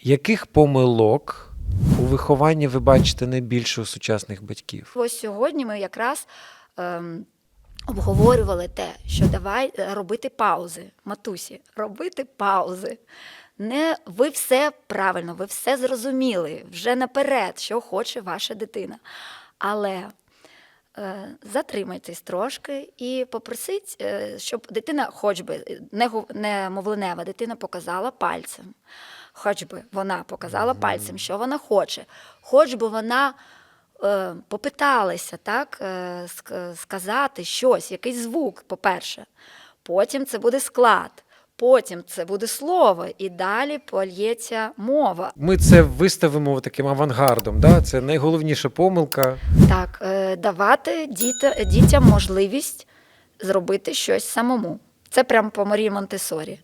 Яких помилок у вихованні ви бачите найбільше у сучасних батьків? Ось сьогодні ми якраз ем, обговорювали те, що давай е, робити паузи, матусі, робити паузи. Не ви все правильно, ви все зрозуміли вже наперед, що хоче ваша дитина. Але затримайтесь трошки і попросіть, е, щоб дитина, хоч би е, не, не мовленева, дитина показала пальцем. Хоч би вона показала пальцем, що вона хоче, хоч би вона е, попиталася так, е, сказати щось, якийсь звук, по-перше. Потім це буде склад, потім це буде слово, і далі польється мова. Ми це виставимо таким авангардом. Да? Це найголовніша помилка. Так, е, давати діта, дітям можливість зробити щось самому. Це прямо по Марії Монтесорі.